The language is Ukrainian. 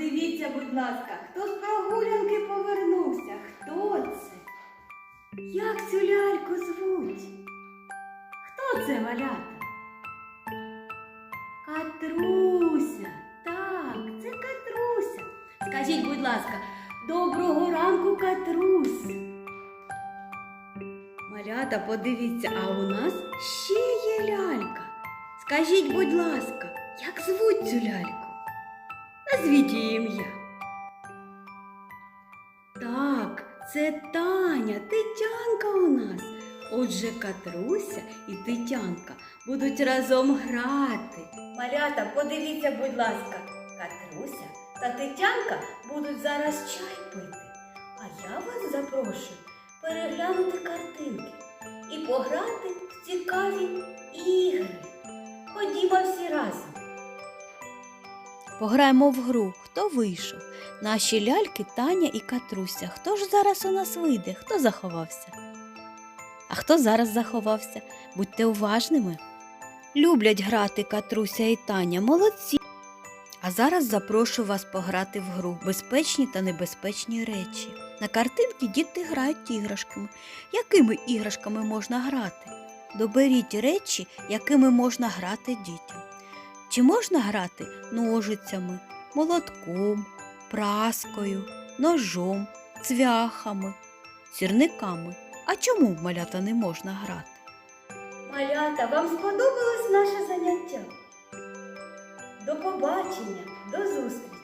Подивіться, будь ласка, хто з прогулянки повернувся? Хто це? Як цю ляльку звуть? Хто це малята? Катруся. Так, це Катруся. Скажіть, будь ласка, доброго ранку, Катрусь. Малята, подивіться, а у нас ще є лялька. Скажіть, будь ласка, як звуть цю ляльку? Назвіть її ім'я. Так, це Таня, Тетянка у нас. Отже, Катруся і Тетянка будуть разом грати. Малята, подивіться, будь ласка, Катруся та Тетянка будуть зараз чай пити. А я вас запрошую переглянути картинки і пограти в цікаві ігри. Ходімо всі разом. Пограємо в гру. Хто вийшов? Наші ляльки Таня і Катруся. Хто ж зараз у нас вийде? Хто заховався? А хто зараз заховався? Будьте уважними. Люблять грати Катруся і Таня, молодці. А зараз запрошую вас пограти в гру безпечні та небезпечні речі. На картинці діти грають іграшками. Якими іграшками можна грати? Доберіть речі, якими можна грати дітям. Чи можна грати ножицями, молотком, праскою, ножом, цвяхами, сірниками? А чому в малята не можна грати? Малята, вам сподобалось наше заняття? До побачення, до зустрічі!